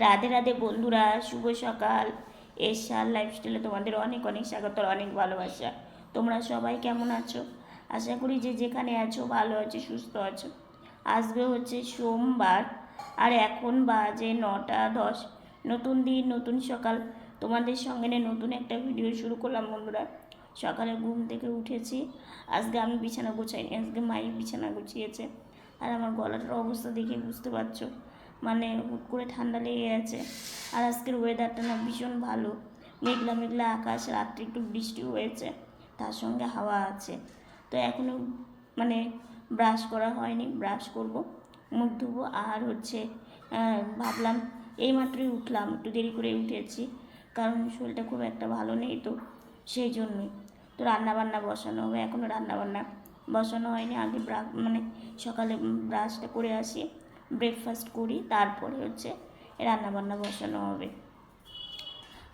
রাধে রাধে বন্ধুরা, শুভ সকাল। এশার লাইফস্টাইলে তোমাদের অনেক অনেক স্বাগত, অনেক ভালোবাসা। তোমরা সবাই কেমন আছো? আশা করি যে যেখানে আছো, ভালো আছো, সুস্থ আছো। আজকে হচ্ছে সোমবার, আর এখন বাজে নটা দশ। নতুন দিন, নতুন সকাল। তোমাদের সঙ্গে নিয়ে নতুন একটা ভিডিও শুরু করলাম বন্ধুরা। সকালে ঘুম থেকে উঠেছি। আজকে আমি বিছানা গোছাইনি, আজকে মাই বিছানা গুছিয়েছে। আর আমার গলাটার অবস্থা দেখে বুঝতে পারছ। মানে হুট করে ঠান্ডা লেগে গেছে। আর আজকের ওয়েদারটা না ভীষণ ভালো। মেঘলা মেঘলা আকাশ, রাত্রে একটু বৃষ্টি হয়েছে, তার সঙ্গে হাওয়া আছে। তো এখনও মানে ব্রাশ করা হয়নি ব্রাশ করব, মুখ ধুবো। আর হচ্ছে ভাবলাম এইমাত্রই উঠলাম, একটু দেরি করে উঠেছি। কারণ শরীরটা খুব একটা ভালো নেই তো, সেই জন্যই। তো রান্নাবান্না বসানো হবে এখনও রান্নাবান্না বসানো হয়নি। আগে ব্রা মানে সকালে ব্রাশটা করে আসি। ব্রেকফাস্ট করি, তারপরে হচ্ছে রান্নাবান্না বসানো হবে।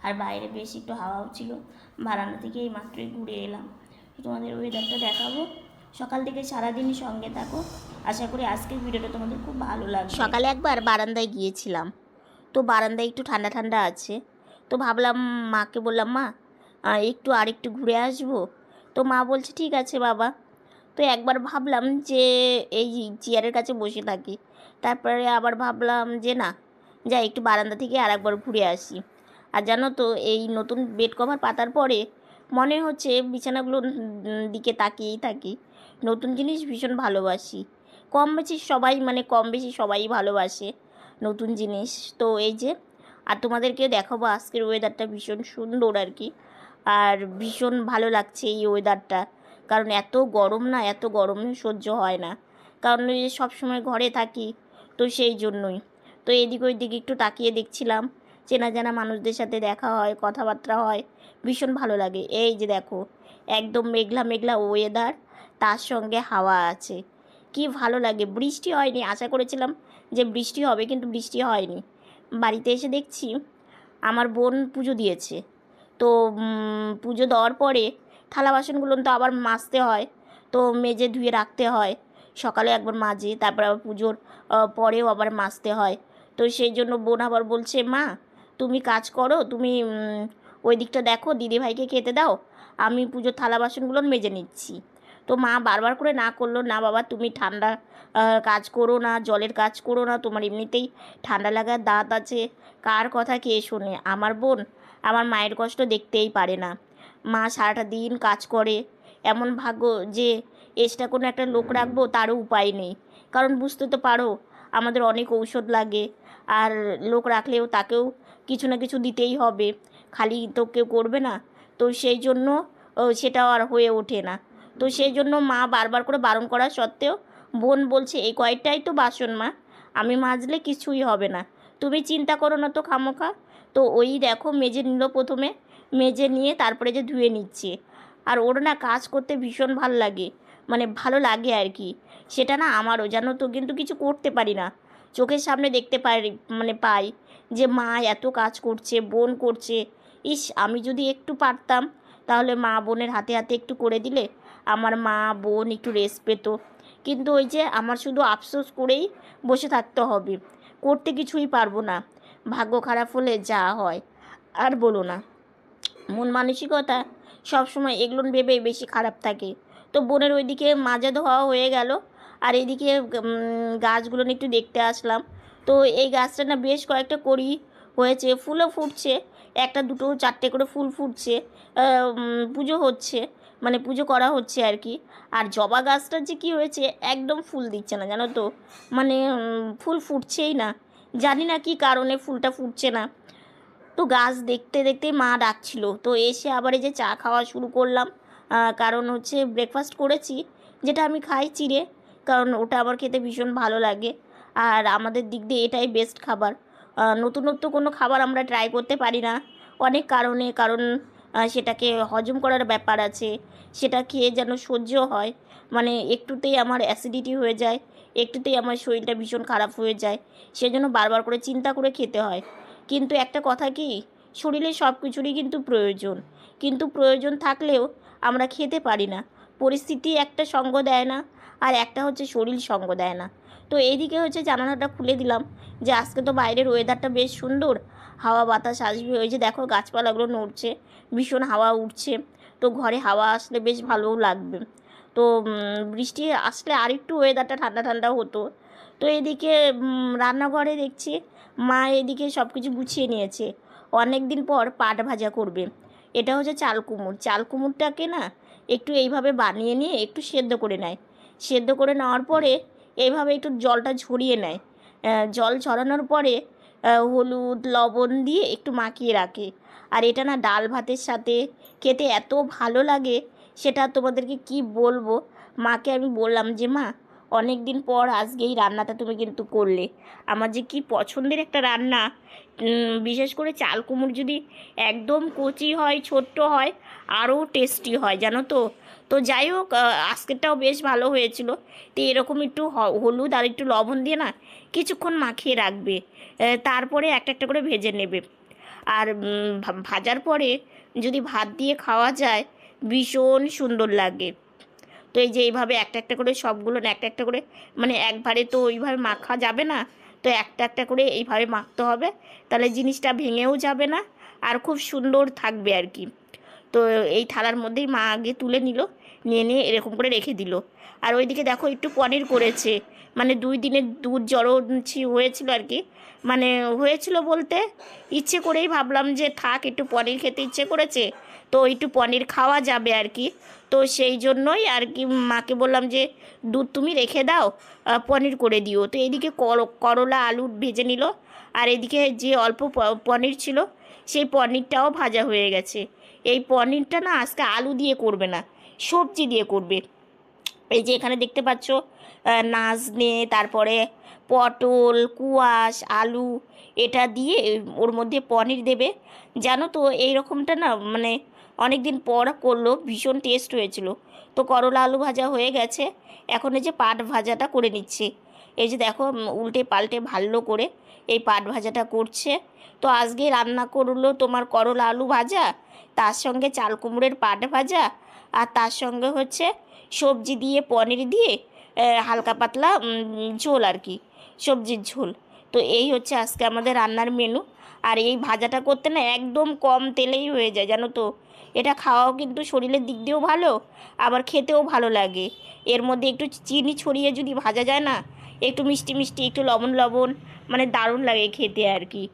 আর বাইরে বেশ একটু হাওয়াও ছিল, বারান্দা থেকে এই মাত্রই ঘুরে এলাম। তোমাদের ওয়েদারটা দেখাবো। সকাল থেকে সারাদিনই সঙ্গে থাকো। আশা করি আজকের ভিডিওটা তোমাদের খুব ভালো লাগবে। সকালে একবার বারান্দায় গিয়েছিলাম। তো বারান্দায় একটু ঠান্ডা ঠান্ডা আছে। তো ভাবলাম মাকে বললাম, মা একটু আর একটু ঘুরে আসব? তো মা বলছে, ঠিক আছে বাবা। তো একবার ভাবলাম যে এই চেয়ারের কাছে বসে থাকি। তারপরে আবার ভাবলাম যে না, যাই একটু বারান্দা থেকে আর একবার ঘুরে আসি। আর জানো তো, এই নতুন বেড কভার পাতার পরে মনে হচ্ছে বিছানাগুলোর দিকে তাকিয়েই থাকি। নতুন জিনিস ভীষণ ভালোবাসি। কম বেশি সবাই মানে কম বেশি সবাই ভালোবাসে নতুন জিনিস। তো এই যে, আর তোমাদেরকে দেখাবো আজকের ওয়েদারটা ভীষণ সুন্দর আর কি। আর ভীষণ ভালো লাগছে এই ওয়েদারটা কারণ এত গরম না, এত গরম সহ্য হয় না। কারণ ওই যে সবসময় ঘরে থাকি তো সেই জন্যই। তো এদিক ওইদিকে একটু তাকিয়ে দেখছিলাম, চেনা জানা মানুষদের সাথে দেখা হয়, কথাবার্তা হয়, ভীষণ ভালো লাগে। এই যে দেখো, একদম মেঘলা মেঘলা ওয়েদার তার সঙ্গে হাওয়া আছে। কি ভালো লাগে, বৃষ্টি হয়নি, আশা করেছিলাম যে বৃষ্টি হবে কিন্তু বৃষ্টি হয়নি। বাড়িতে এসে দেখছি, আমার বোন পুজো দিয়েছে। তো পুজো দেওয়ার পরে থালা বাসনগুলো তো আবার মাজতে হয়, তো মেজে ধুয়ে রাখতে হয়। সকালে একবার মাজে তারপর আবার পুজোর পরেও আবার মাজতে হয়। তো সেই জন্য বোন আবার বলছে, মা, তুমি কাজ করো, তুমি ওই দিকটা দেখো, দিদিভাইকে খেতে দাও, আমি পুজোর থালা বাসনগুলো মেজে নিচ্ছি। তো মা বারবার করে না করল, না বাবা, তুমি ঠান্ডা কাজ করো না, জলের কাজ করো না, তোমার এমনিতেই ঠান্ডা লাগার দাঁত আছে, কার কথা কে শোনে? আমার বোন আমার মায়ের কষ্ট দেখতেই পারে না। মা সারাটা দিন কাজ করে, এমন ভাগ্য যে এক্সট্রা কোনো একটা লোক রাখব, তারও উপায় নেই। কারণ বুঝতে তো পারো, আমাদের অনেক ঔষধ লাগে। আর লোক রাখলেও তাকেও কিছু না কিছু দিতেই হবে। খালি তো কেউ করবে না। তো সেই জন্য সেটাও আর হয়ে ওঠে না। তো সেই জন্য মা বারবার করে বারণ করা সত্ত্বেও বোন বলছে, এই কয়েকটাই তো বাসন মা। আমি মাজলে কিছুই হবে না। তুমি চিন্তা করো না তো, খামোখা। তো ওই দেখো, মেজে নিল প্রথমে। মেজে নিয়ে তারপরে যে ধুয়ে নিচ্ছে। আর ওর না কাজ করতে ভীষণ ভালো লাগে। মানে ভালো লাগে আর কি। সেটা না আমারও জানো তো, কিন্তু কিছু করতে পারি না। চোখের সামনে দেখতে পারি মানে পাই যে মা এত কাজ করছে, বোন করছে। ইস, আমি যদি একটু পারতাম, তাহলে মা বোনের হাতে হাতে একটু করে দিলে আমার মা, বোন একটু রেস্ট পেত। কিন্তু ওই যে আমার শুধু আফসোস করেই বসে থাকতে হবে। করতে কিছুই পারব না। ভাগ্য খারাপ হলে যা হয়, আর বলো না। মন মানসিকতা সবসময় এগুলো ভেবেই বেশি খারাপ থাকে। তো বোনের ওইদিকে মাজা ধোয়া হয়ে গেল। আর এইদিকে উম, গাছগুলো নিয়ে একটু দেখতে আসলাম। তো এই গাছটা না বেশ কয়েকটা করি হয়েছে ফুলও ফুটছে। একটা দুটো চারটে করে ফুল ফুটছে। পুজো হচ্ছে মানে পুজো করা হচ্ছে আর কি। আর জবা গাছটা যে কী হয়েছে একদম ফুল দিচ্ছে না জানো তো? মানে ফুল ফুটছেই না। জানি না কি কারণে ফুলটা ফুটছে না। তো গাছ দেখতে দেখতে মা ডাকছিল। তো এসে আবার এই যে চা খাওয়া শুরু করলাম। কারণ হচ্ছে ব্রেকফাস্ট করেছি, যেটা আমি খাই চিড়ে, কারণ ওটা আমার খেতে ভীষণ ভালো লাগে। আর আমাদের দিক দিয়ে এটাই বেস্ট খাবার। নতুনত্ব কোনো খাবার আমরা ট্রাই করতে পারি না। অনেক কারণে, কারণ সেটাকে হজম করার ব্যাপার আছে। সেটা খেয়ে যেন সহ্য হয়। মানে একটুতেই আমার অ্যাসিডিটি হয়ে যায়, একটুতেই আমার শরীরটা ভীষণ খারাপ হয়ে যায়। সেজন্য বারবার করে চিন্তা করে খেতে হয়। কিন্তু একটা কথা কি, শরীরে সব কিছুরই কিন্তু প্রয়োজন। কিন্তু প্রয়োজন থাকলেও আমরা খেতে পারি না। পরিস্থিতি একটা সঙ্গ দেয় না আর একটা হচ্ছে শরীর সঙ্গ দেয় না। তো এইদিকে হচ্ছে জানালাটা খুলে দিলাম যে আজকে তো বাইরের ওয়েদারটা বেশ সুন্দর। হাওয়া বাতাস আসবে। ওই যে দেখো গাছপালাগুলো নড়ছে, ভীষণ হাওয়া উঠছে। তো ঘরে হাওয়া আসলে বেশ ভালোও লাগবে। তো বৃষ্টি আসলে আরেকটু ওয়েদারটা ঠান্ডা ঠান্ডা হতো। তো এদিকে রান্নাঘরে দেখছি মা এদিকে সব কিছু গুছিয়ে নিয়েছে। অনেক দিন পর পাট ভাজা করবে। এটা হচ্ছে চাল কুমড়। চাল কুমড়টাকে না একটু এইভাবে বানিয়ে নিয়ে একটু সেদ্ধ করে নেয়। সেদ্ধ করে নেওয়ার পরে এইভাবে একটু জলটা ঝরিয়ে নেয়। জল ছড়ানোর পরে হলুদ, লবণ দিয়ে একটু মাখিয়ে রাখে। আর এটা না ডাল ভাতের সাথে খেতে এত ভালো লাগে, সেটা তোমাদেরকে কি বলব? মাকে আমি বললাম যে, মা অনেক দিন পর আজকে এই রান্নাটা তুমি কিন্তু করলে। আমার যে কি পছন্দের একটা রান্না বিশেষ করে চাল কুমড় যদি একদম কচি হয়, ছোট্ট হয়, আরও টেস্টি হয়, জানো তো? তো যাই হোক আজকেরটাও বেশ ভালো হয়েছিল। তো এরকম একটু হলুদ আর একটু লবণ দিয়ে না কিছুক্ষণ মাখিয়ে রাখবে। তারপরে একটা একটা করে ভেজে নেবে। আর ভাজার পরে যদি ভাত দিয়ে খাওয়া যায়, ভীষণ সুন্দর লাগে। তো এই যে এইভাবে একটা একটা করে সবগুলো একটা একটা করে মানে একবারে তো ওইভাবে মাখা যাবে না, তো একটা একটা করে এইভাবে মাখতে হবে, তাহলে জিনিসটা ভেঙেও যাবে না আর খুব সুন্দর থাকবে আর কি। তো এই থালার মধ্যেই মা আগে তুলে নিল, নিয়ে নিয়ে এরকম করে রেখে দিল। আর ওইদিকে দেখো একটু পনির করেছে মানে দুই দিনের দুধ জড়ো হয়েছিল আর কি মানে হয়েছিল বলতে ইচ্ছে করেই ভাবলাম যে থাক একটু পনির খেতে ইচ্ছে করেছে, তো একটু পনির খাওয়া যাবে আর কি। তো সেই জন্যই আর কি মাকে বললাম যে, দুধ তুমি রেখে দাও পনির করে দিও। তো এদিকে কর- করলা, আলু ভেজে নিল। আর এদিকে যে অল্প পনির ছিল, সেই পনিরটাও ভাজা হয়ে গেছে। এই পনিরটা না আজকে আলু দিয়ে করবে না, সবজি দিয়ে করবে। এই যে এখানে দেখতে পাচ্ছ নাজনে, তারপরে পটল, কুয়াশ, আলু, এটা দিয়ে ওর মধ্যে পনির দেবে। জানো তো, এই রকমটা না মানে অনেক দিন পর করল, ভীষণ টেস্ট হয়েছিল। তো করলা আলু ভাজা হয়ে গেছে, এখন এই যে পাট ভাজাটা করে নিচ্ছি। এই যে দেখো উল্টে পাল্টে ভালো করে এই পাট ভাজাটা করছে। তো আজকে রান্না করল তোমার করলা আলু ভাজা, তার সঙ্গে চাল কুমড়োর পাট ভাজা, আর তার সঙ্গে হচ্ছে সবজি দিয়ে, পনির দিয়ে হালকা পাতলা ঝোল আর কি, সবজির ঝোল। তো এই হচ্ছে আজকে আমাদের রান্নার মেনু আর এই ভাজাটা করতে না একদম কম তেলেই হয়ে যায়, জানো তো। এটা খাওয়াও কিন্তু শরীরের দিক দিয়েও ভালো, আবার খেতেও ভালো লাগে। এর মধ্যে একটু চিনি ছড়িয়ে যদি ভাজা যায় না, একটু মিষ্টি মিষ্টি, একটু লবণ লবণ মানে দারুণ লাগে খেতে আর কি।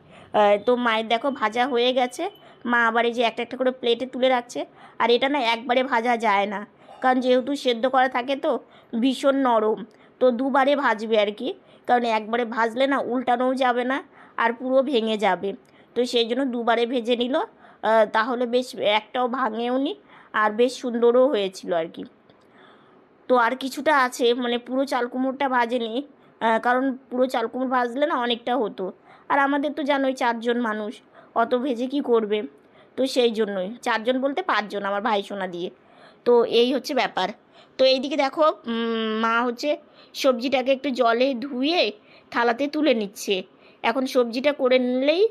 তো মায়ের দেখো ভাজা হয়ে গেছে। মা আবার এই যে একটা একটা করে প্লেটে তুলে রাখছে। আর এটা না একবারে ভাজা যায় না, কারণ যেহেতু সেদ্ধ করা থাকে তো, ভীষণ নরম। তো দুবারে ভাজবে আর কি, কারণ একবারে ভাজলে না উল্টানোও যাবে না। আর পুরো ভেঙে যাবে। তো সেই জন্য দুবারে ভেজে নিল। তাহলে বেশ একটাও ভাঙেও নি আর বেশ সুন্দরও হয়েছিল আর কি। তো আর কিছুটা আছে মানে পুরো চাল কুমড়োটা ভাজেনি কারণ পুরো চাল কুমড়ো ভাজলে না অনেকটা হতো। আর আমাদের তো জানোই চারজন মানুষ, অত ভেজে কি করবে? তো সেই জন্যই, চারজন বলতে পাঁচজন আমার ভাই সোনা দিয়ে। তো এই হচ্ছে ব্যাপার। তো এইদিকে দেখো মা হচ্ছে সবজিটাকে একটু জলে ধুয়ে থালাতে তুলে নিচ্ছে। এখন সবজিটা করে নিলেই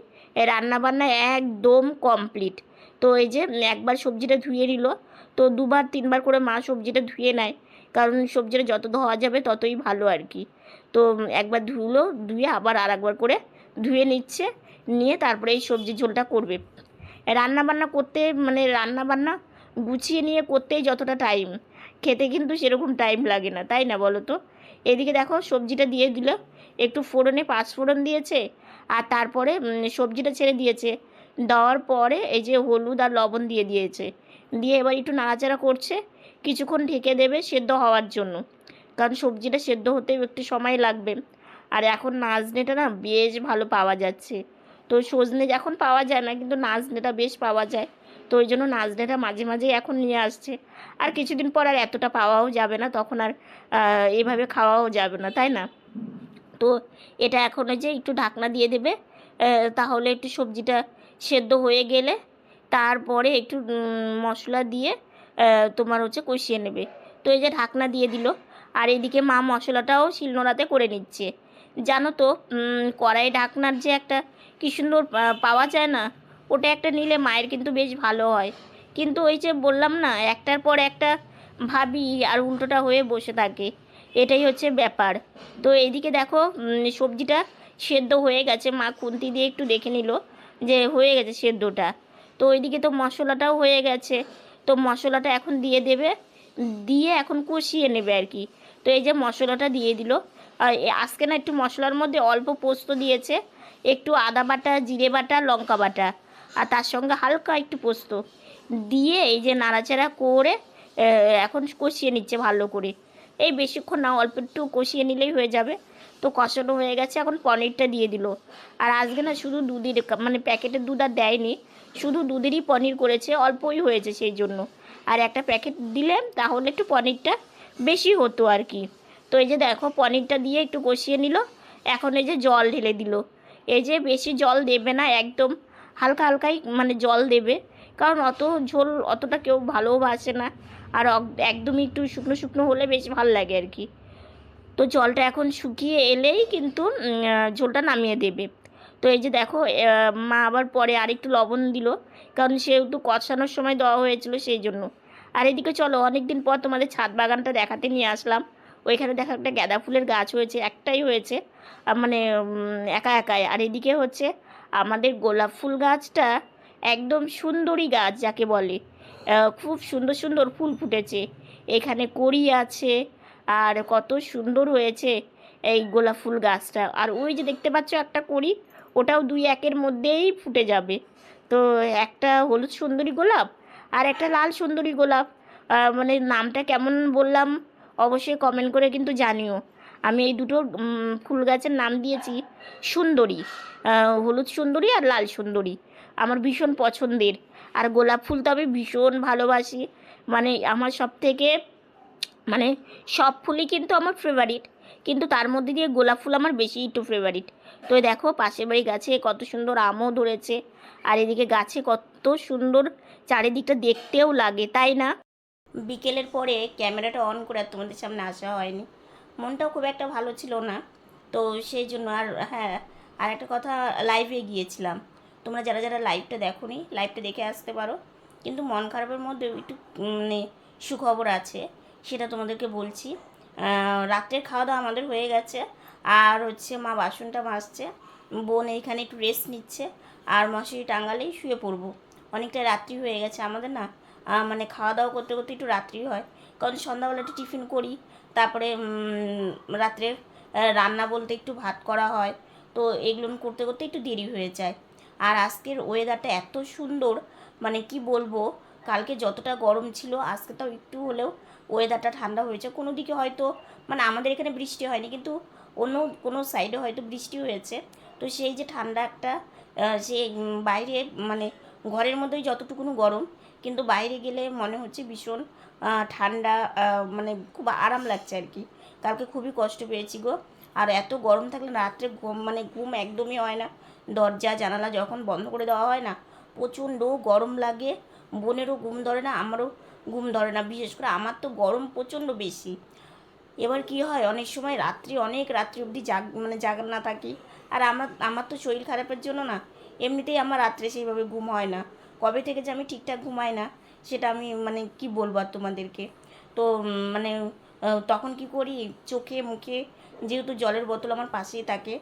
রান্নাবান্না একদম কমপ্লিট। তো এই যে একবার সবজিটা ধুয়ে নিল, তো দুবার তিনবার করে মা সবজিটা ধুয়ে নেয়, কারণ সবজিটা যত ধোয়া যাবে ততই ভালো আর কি। তো একবার ধুলো, ধুয়ে আবার আর একবার করে ধুয়ে নিচ্ছে, নিয়ে তারপরে এই সবজির ঝোলটা করবে। রান্না বান্না করতে মানে রান্নাবান্না গুছিয়ে নিয়ে করতেই যতটা টাইম খেতে কিন্তু সেরকম টাইম লাগে না, তাই না বলো তো? এদিকে দেখো সবজিটা দিয়ে দিল একটু ফোড়নে, পাঁচ ফোড়ন দিয়েছে আর তারপরে সবজিটা ছেড়ে দিয়েছে। দেওয়ার পরে এই যে হলুদ আর লবণ দিয়ে দিয়েছে। দিয়ে এবার একটু নাড়াচাড়া করছে, কিছুক্ষণ ঢেকে দেবে সেদ্ধ হওয়ার জন্য। কারণ সবজিটা সেদ্ধ হতেও একটু সময় লাগবে। আর এখন নাজনেটা না বেশ ভালো পাওয়া যাচ্ছে। তো সজনে এখন পাওয়া যায় না, কিন্তু নাজনেটা বেশ পাওয়া যায়। তো ওই জন্য নাজনেটা মাঝে মাঝে এখন নিয়ে আসছে। আর কিছুদিন পর আর এতটা পাওয়াও যাবে না, তখন আর এভাবে খাওয়াও যাবে না, তাই না? তো এটা এখন ওই যে একটু ঢাকনা দিয়ে দেবে তাহলে একটু সবজিটা সেদ্ধ হয়ে গেলে তারপরে একটু মশলা দিয়ে তোমার হচ্ছে কষিয়ে নেবে। তো এই যে ঢাকনা দিয়ে দিল, আর এদিকে মা মশলাটাও শিলনোড়াতে করে নিচ্ছে। জানো তো কড়াই ঢাকনার যে একটা কী সুন্দর পাওয়া যায় না, ওটা একটা নিলে মায়ের কিন্তু বেশ ভালো হয়। কিন্তু ওই যে বললাম না, একটার পর একটা ভাবি আর উল্টোটা হয়ে বসে থাকে। এটাই হচ্ছে ব্যাপার। তো এইদিকে দেখো সবজিটা সেদ্ধ হয়ে গেছে। মা খুন্তি দিয়ে একটু দেখে নিল যে হয়ে গেছে সেদ্ধটা। তো ওইদিকে তো মশলাটাও হয়ে গেছে। তো মশলাটা এখন দিয়ে দেবে, দিয়ে এখন কষিয়ে নেবে আর কি। তো এই যে মশলাটা দিয়ে দিল। আর আজকে না একটু মশলার মধ্যে অল্প পোস্ত দিয়েছে। একটু আদা বাটা, জিরে বাটা, লঙ্কা বাটা। আর তার সঙ্গে হালকা একটু পোস্ত। দিয়ে এই যে নাড়াচাড়া করে এখন কষিয়ে নিচ্ছে ভালো করে। এই বেশিক্ষণ না, অল্প একটু কষিয়ে নিলেই হয়ে যাবে। তো কষানো হয়ে গেছে, এখন পনিরটা দিয়ে দিল। আর আজকে না শুধু দুধের মানে প্যাকেটের দুধ আর দেয়নি, শুধু দুধেরই পনির করেছে, অল্পই হয়েছে সেই জন্য। আর একটা প্যাকেট দিলে তাহলে একটু পনিরটা বেশি হতো আর কি। তো এই যে দেখো, পনিরটা দিয়ে একটু কষিয়ে নিল, এখন এই যে জল ঢেলে দিল। এই যে বেশি জল দেবে না, একদম হালকা হালকাই মানে জল দেবে, কারণ অত ঝোল অতটা কেউ ভালোবাসে না। আর একদমই একটু শুকনো শুকনো হলে বেশ ভালো লাগে আর কি। তো জলটা এখন শুকিয়ে এলেই কিন্তু ঝোলটা নামিয়ে দেবে। তো এই যে দেখো মা আবার পরে আরেকটু লবণ দিল, কারণ সেহেতু কষানোর সময় দেওয়া হয়েছিল সেই জন্য। আর এদিকে চলো অনেক দিন পর তোমাদের ছাদ বাগানটা দেখাতে নিয়ে আসলাম। ওইখানে দেখো একটা গাঁদা ফুলের গাছ হয়েছে, একটাই হয়েছে। মানে একা একাই। আর এদিকে হচ্ছে আমাদের গোলাপ ফুল গাছটা একদম সুন্দরী গাছ, যাকে বলে। খুব সুন্দর সুন্দর ফুল ফুটেছে। এখানে কড়ি আছে আর কত সুন্দর হয়েছে এই গোলাপ ফুল গাছটা। আর ওই যে দেখতে পাচ্ছ একটা কড়ি, ওটাও দুই একের মধ্যেই ফুটে যাবে। তো একটা হলুদ সুন্দরী গোলাপ আর একটা লাল সুন্দরী গোলাপ। মানে নামটা কেমন বললাম অবশ্যই কমেন্ট করে কিন্তু জানিও। আমি এই দুটো ফুল গাছের নাম দিয়েছি সুন্দরী। হলুদ সুন্দরী আর লাল সুন্দরী। আমার ভীষণ পছন্দের। আর গোলাপ ফুল তো আমি ভীষণ ভালোবাসি। মানে আমার সব থেকে মানে সব ফুলই কিন্তু আমার ফেভারিট কিন্তু তার মধ্যে দিয়ে গোলাপ ফুল আমার বেশি একটু ফেভারিট তো দেখো, পাশের বাড়ি গাছে কত সুন্দর আমও ধরেছে। আর এদিকে গাছে কত সুন্দর চারিদিকটা দেখতেও লাগে, তাই না? বিকেলের পরে ক্যামেরাটা অন করে আর তোমাদের সামনে আসা হয়নি। মনটাও খুব একটা ভালো ছিল না। তো সেই জন্য আর হ্যাঁ আর একটা কথা লাইভে গিয়েছিলাম। তোমরা যারা যারা লাইভটা দেখো নি লাইভটা দেখে আসতে পারো। কিন্তু মন খারাপের মধ্যে একটু মানে সুখবর আছে, সেটা তোমাদেরকে বলছি। রাত্রের খাওয়া দাওয়া আমাদের হয়ে গেছে, আর হচ্ছে মা বাসনটা মাজছে, বোন এইখানে একটু রেস্ট নিচ্ছে, আর মশারি টাঙ্গালেই শুয়ে পড়ব। অনেকটা রাত্রি হয়ে গেছে আমাদের না মানে খাওয়া দাওয়া করতে করতে একটু রাত্রি হয়। কারণ সন্ধ্যাবেলা একটু টিফিন করি, তারপরে রাত্রে রান্না বলতে একটু ভাত করা হয়, তো এগুলো করতে করতে একটু দেরি হয়ে যায়। আর আজকের ওয়েদারটা এত সুন্দর মানে কি বলব, কালকে যতটা গরম ছিল, আজকে তাও একটু হলেও ওয়েদারটা ঠান্ডা হয়েছে। কোনো দিকে হয়তো মানে আমাদের এখানে বৃষ্টি হয়নি, কিন্তু অন্য কোনো সাইডে হয়তো বৃষ্টি হয়েছে। তো সেই যে ঠান্ডা একটা সে বাইরে মানে ঘরের মধ্যেই যতটুকুনো গরম, কিন্তু বাইরে গেলে মনে হচ্ছে ভীষণ ঠান্ডা মানে খুব আরাম লাগছে আর কি। কালকে খুবই কষ্ট পেয়েছি গো। আর এত গরম থাকলে রাত্রে ঘুম মানে ঘুম একদমই হয় না। দরজা, জানালা যখন বন্ধ করে দেওয়া হয় না, প্রচণ্ড গরম লাগে। বোনেরও ঘুম ধরে না, আমারও ঘুম ধরে না। বিশেষ করে আমার তো গরম প্রচণ্ড বেশি। এবার কি হয়, অনেক সময় রাত্রি, অনেক রাত্রি অবধি জাগ মানে জাগ না থাকি। আর আমার আমার তো শরীর খারাপের জন্য না, এমনিতেই আমার রাত্রে সেইভাবে ঘুম হয় না। কবে থেকে যে আমি ঠিকঠাক ঘুমাই না, সেটা আমি মানে কি বলব আর তোমাদেরকে? তো মানে তখন কি করি? চোখে, মুখে যেহেতু জলের বোতল আমার পাশেই থাকে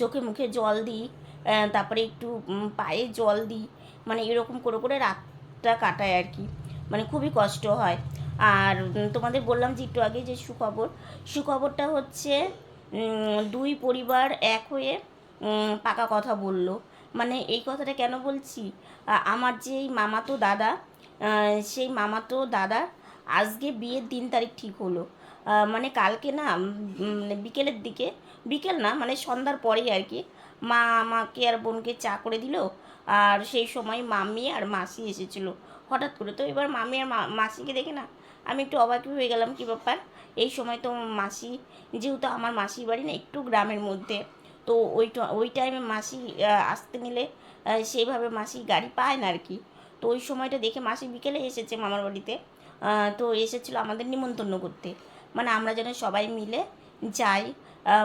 চোখে মুখে জল দিই তারপরে একটু পায়ে জল দিই মানে এরকম করে করে রাতটা কাটায় আর কি। মানে খুবই কষ্ট হয়। আর তোমাদের বললাম যে একটু আগে যে সুখবর, সুখবরটা হচ্ছে দুই পরিবার এক হয়ে পাকা কথা বলল। মানে এই কথাটা কেন বলছি? আমার যেই মামাতো দাদা সেই মামাতো দাদা আজকে বিয়ের দিন তারিখ ঠিক হলো। মানে কালকে না মানে বিকেলের দিকে, বিকেল না মানে সন্ধ্যার পরেই আর কি, মা আমাকে আর বোনকে চা করে দিল, আর সেই সময় মামি আর মাসি এসেছিল। হঠাৎ করে তো এবার মামি আর মাসিকে দেখে না, আমি একটু অবাকই হয়ে গেলাম, কী ব্যাপার? এই সময় তো মাসি, যেহেতু আমার মাসির বাড়ি না একটু গ্রামের মধ্যে, তো ওই ওই টাইমে মাসি আসতে নিলে সেইভাবে মাসি গাড়ি পায় না আর কি। তো ওই সময়টা দেখে মাসি বিকেলে এসেছে মামার বাড়িতে তো এসেছিল আমাদের নিমন্ত্রণ করতে। মানে আমরা যেন সবাই মিলে যাই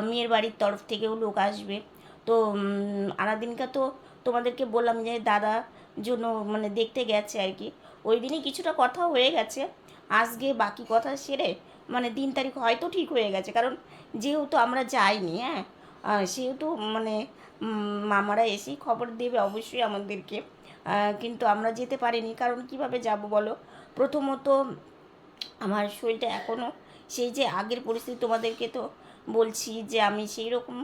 মেয়ের বাড়ির তরফ থেকেও লোক আসবে। তো আনাদিনকা তো তোমাদেরকে বললাম যে দাদা জন্য মানে দেখতে গেছে আর কি। ওই দিনই কিছুটা কথা হয়ে গেছে। আজকে বাকি কথা সেরে মানে দিন তারিখ হয়তো ঠিক হয়ে গেছে। কারণ যেহেতু আমরা যাইনি হ্যাঁ সেহেতু মানে মামারা এসেই খবর দেবে অবশ্যই আমাদেরকে। কিন্তু আমরা যেতে পারিনি। কারণ কীভাবে যাব বলো? প্রথমত আমার শরীরটা এখনও সেই যে আগের পরিস্থিতি তোমাদেরকে তো বলছি যে আমি সেই রকম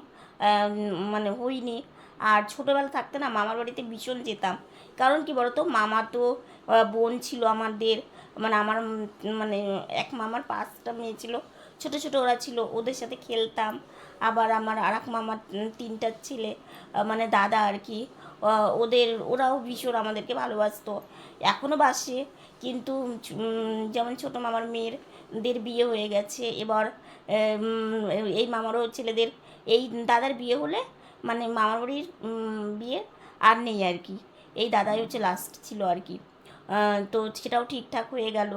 মানে হইনি। আর ছোটোবেলা থাকতে না মামার বাড়িতে ভীষণ যেতাম। কারণ কি বলতো? মামা তো বোন ছিল আমাদের। মানে আমার মানে এক মামার পাঁচটা মেয়ে ছিল। ছোটো ছোটো ওরা ছিল, ওদের সাথে খেলতাম। আবার আমার আর এক মামার তিনটা ছেলে মানে দাদা আর কি ওদের, ওরাও ভীষণ আমাদেরকে ভালোবাসতো। এখনও বাসে, কিন্তু যেমন ছোটো মামার মেয়েরদের বিয়ে হয়ে গেছে। এবার এই মামারও ছেলেদের, এই দাদার বিয়ে হলে মানে মামার বাড়ির বিয়ে আর নেই আর কি। এই দাদাই হচ্ছে লাস্ট ছিল আর কি। তো সেটাও ঠিকঠাক হয়ে গেল।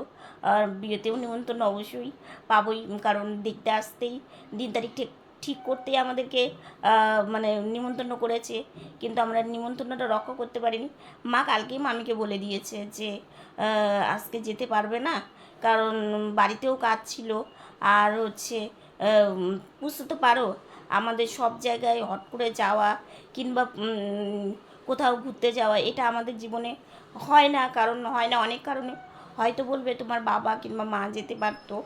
আর বিয়েতেও নিমন্ত্রণ অবশ্যই পাবই, কারণ দেখতে আসতেই দিন তারিখ ঠিক ঠিক করতেই আমাদেরকে মানে নিমন্ত্রণ করেছে, কিন্তু আমরা নিমন্ত্রণটা রক্ষা করতে পারিনি। মা কালকেই মামিকে বলে দিয়েছে যে আজকে যেতে পারবে না, কারণ বাড়িতেও কাজ ছিল। আর হচ্ছে বুঝতে তো পারো, আমাদের সব জায়গায় হট করে যাওয়া কিংবা কোথাও ঘুরতে যাওয়া, এটা আমাদের জীবনে হয় না, কারণ হয় না অনেক কারণে। হয়তো বলবে তোমার বাবা কিংবা মা যেতে পারতো।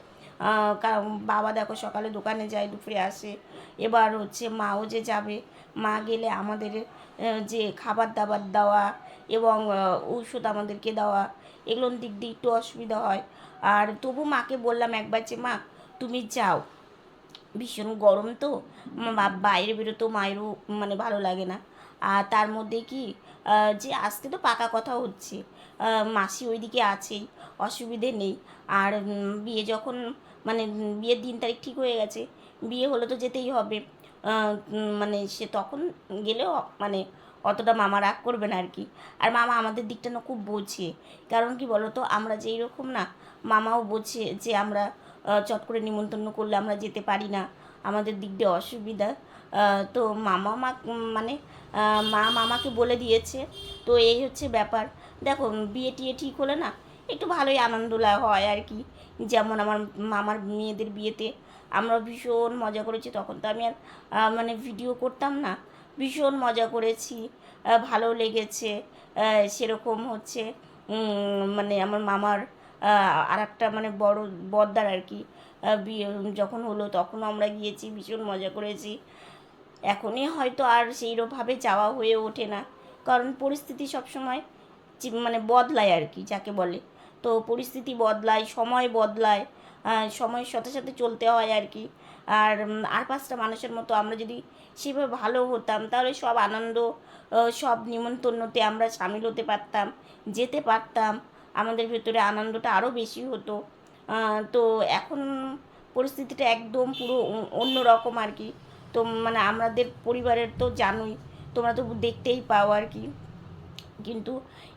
বাবা দেখো সকালে দোকানে যায়, দুপুরে আসে। এবার হচ্ছে মাও যে যাবে, মা গেলে আমাদের যে খাবার দাবার দেওয়া এবং ঔষধ আমাদেরকে দেওয়া, এগুলোর দিক দিয়ে একটু অসুবিধা হয়। আর তবু মাকে বললাম একবার যে, মা, তুমি যাও। ভীষণ গরম তো বাইরে বেরোতেও মায়েরও মানে ভালো লাগে না। আর তার মধ্যে কি যে আজকে তো পাকা কথা হচ্ছে মাসি ওইদিকে আছেই, অসুবিধে নেই। আর বিয়ে যখন মানে বিয়ের দিন তারিখ ঠিক হয়ে গেছে, বিয়ে হলে তো যেতেই হবে। মানে সে তখন গেলেও মানে অতটা মামা রাগ করবে না আর কি আর মামা আমাদের দিকটা না খুব বোঝে। কারণ কি বলতো, আমরা যেই রকম না, মামাও বোঝে যে আমরা চট করে নিমন্ত্রণ করলে আমরা যেতে পারি না। আমাদের দিক দিয়ে অসুবিধা। তো মামা মা মানে মা মামাকে বলে দিয়েছে। তো এই হচ্ছে ব্যাপার। দেখো বিয়ে টিয়ে ঠিক হলে না একটু ভালোই আনন্দ হয় আর কি। যেমন আমার মামার মেয়েদের বিয়েতে আমরা ভীষণ মজা করেছি, তখন তো আমি আর মানে ভিডিও করতাম না। ভীষণ মজা করেছি ভালো লেগেছে সেরকম হচ্ছে মানে আমার মামার আর একটা মানে বড় বদ্দার আর কি বিয়ে যখন হলো তখন আমরা গিয়েছি, ভীষণ মজা করেছি। এখনই হয়তো আর সেইরকমভাবে যাওয়া হয়ে ওঠে না, কারণ পরিস্থিতি সবসময় মানে বদলায় আর কি, যাকে বলে। তো পরিস্থিতি বদলায়, সময় বদলায় সময়ের সাথে সাথে চলতে হয় আর কি। আর আর পাঁচটা মানুষের মতো আমরা যদি সেভাবে ভালো হতাম, তাহলে সব আনন্দ সব নিমন্ত্রণতে আমরা সামিল হতে পারতাম, যেতে পারতাম। আমাদের ভেতরে আনন্দটা আরও বেশি হতো। তো এখন পরিস্থিতিটা একদম পুরো অন্য রকম আর কি। তো মানে আমাদের পরিবারের তো জানোই, তোমরা তো দেখতেই পাও আর কি। কিন্তু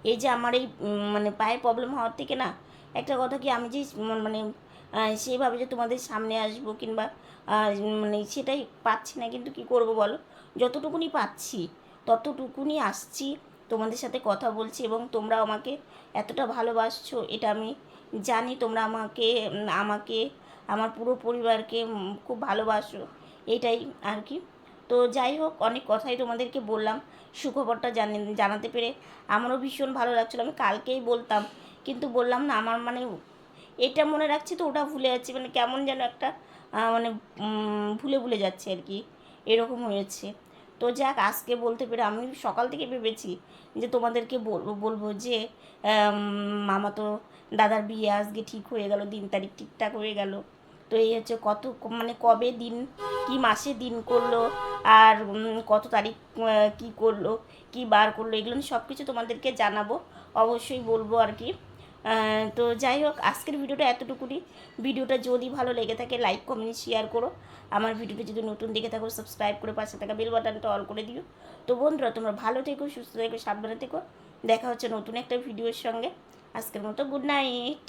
এই যে আমার এই মানে পায়ে প্রবলেম হওয়ার থেকে না, একটা কথা কি আমি যে মানে সেইভাবে যে তোমাদের সামনে আসব কিংবা মানে সেটাই পাচ্ছি না, কিন্তু কি করব বলো? যতটুকুনি পাচ্ছি, ততটুকুনি আসছি, তোমাদের সাথে কথা বলছি এবং তোমরা আমাকে এতটা ভালোবাসছো, এটা আমি জানি, তোমরা আমাকে আমাকে, আমার পুরো পরিবারকে খুব ভালোবাসো, এটাই আর কি। তো যাই হোক, অনেক কথাই তোমাদেরকে বললাম। সুখবরটা জানি, জানাতে পেরে আমারও ভীষণ ভালো লাগছিল। আমি কালকেই বলতাম, কিন্তু বললাম না, আমার মানে এটা মনে রাখছি তো, ওটা ভুলে যাচ্ছি। মানে কেমন যেন একটা মানে ভুলে ভুলে যাচ্ছে আর কি। এরকম হয়েছে। তো যাক, আজকে বলতে পেরে আমি সকাল থেকে ভেবেছি যে তোমাদেরকে বলব বলব যে মামা তো দাদার বিয়ে আজকে ঠিক হয়ে গেল, দিন তারিখ ঠিকঠাক হয়ে গেল। এই হচ্ছে কত মানে কবে দিন, কি মাসে দিন করল, আর কত তারিখ কি করল, কি বার করল, এগুলো সব কিছু তোমাদেরকে জানাব, অবশ্যই বলব আর কি। তো যাই হোক, আজকের ভিডিওটা এতটুকুনি। ভিডিওটা যদি ভালো লেগে থাকে লাইক কমেন্ট শেয়ার করো। আমার ভিডিওটা যদি নতুন দেখে থাকো সাবস্ক্রাইব করে পাশে থাকা বেল বাটনটা অল করে দিও। তো বন্ধুরা, তোমরা ভালো থেকো, সুস্থ থেকো, সাবধানে থেকো। দেখা হচ্ছে নতুন একটা ভিডিওর সঙ্গে। আজকের মতো গুড নাইট